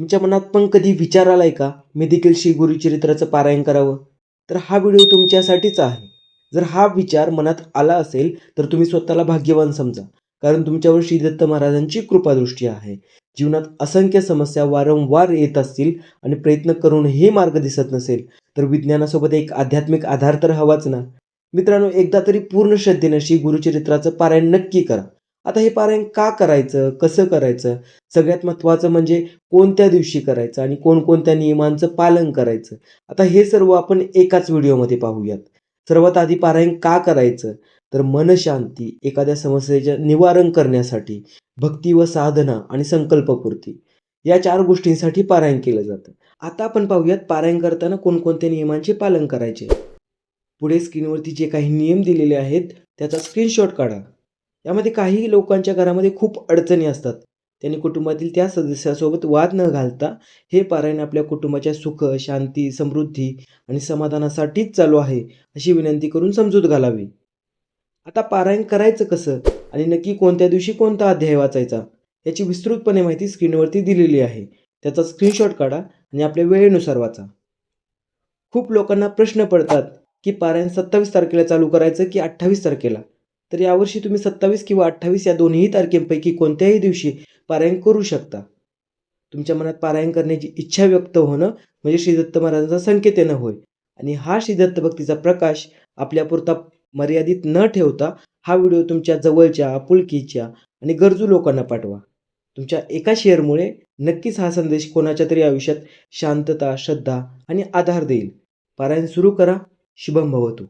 तुमच्या मनात पण कधी विचार आलाय का? मी देखील श्री गुरुचरित्राचं पारायण करावं. तर हा व्हिडिओ तुमच्यासाठीच आहे. जर हा विचार मनात आला असेल तर तुम्ही स्वतःला भाग्यवान समजा. कारण तुमच्यावर श्री दत्त महाराजांची कृपादृष्टी आहे. जीवनात असंख्य समस्या वारंवार येत असतील आणि प्रयत्न करूनही मार्ग दिसत नसेल तर विज्ञानासोबत एक आध्यात्मिक आधार तर हवाच ना. मित्रांनो एकदा तरी पूर्ण श्रद्धेनं श्री गुरुचरित्राचं पारायण नक्की करा. आता हे पारायण का करायचं? कसं करायचं? सगळ्यात महत्त्वाचं म्हणजे कोणत्या दिवशी करायचं आणि कोणकोणत्या नियमांचं पालन करायचं? आता हे सर्व आपण एकाच व्हिडिओमध्ये पाहूयात. सर्वात आधी पारायण का करायचं? तर मनशांती एखाद्या समस्येचं निवारण करण्यासाठी भक्ती व साधना आणि संकल्पपूर्ती या चार गोष्टींसाठी पारायण केलं जातं. आता आपण पाहूयात पारायण करताना कोणकोणत्या नियमांचे पालन करायचे? पुढे स्क्रीनवरती जे काही नियम दिलेले आहेत त्याचा स्क्रीनशॉट काढा. यामध्ये काही लोकांच्या घरामध्ये खूप अडचणी असतात. त्यांनी कुटुंबातील त्या सदस्यासोबत वाद न घालता हे पारायण आपल्या कुटुंबाच्या सुख शांती समृद्धी आणि समाधानासाठीच चालू आहे अशी विनंती करून समजूत घालावी. आता पारायण करायचं कसं आणि नक्की कोणत्या दिवशी कोणता अध्याय वाचायचा याची विस्तृतपणे माहिती स्क्रीनवरती दिलेली आहे. त्याचा स्क्रीनशॉट काढा आणि आपल्या वेळेनुसार वाचा. खूप लोकांना प्रश्न पडतात की पारायण सत्तावीस तारखेला चालू करायचं की अठ्ठावीस तारखेला? तर यावर्षी तुम्ही सत्तावीस किंवा अठ्ठावीस या दोन्ही तारखेपैकी कोणत्याही दिवशी पारायण करू शकता. तुमच्या मनात पारायण करण्याची इच्छा व्यक्त होणं म्हणजे श्री दत्त महाराजांचा संकेत येणं होय. आणि हा श्री दत्त भक्तीचा प्रकाश आपल्यापुरता मर्यादित न ठेवता हा व्हिडिओ तुमच्या जवळच्या आपुलकीच्या आणि गरजू लोकांना पाठवा. तुमच्या एका शेअरमुळे नक्कीच हा संदेश कोणाच्या तरी आयुष्यात शांतता श्रद्धा आणि आधार देईल. पारायण सुरू करा. शुभम भवतू.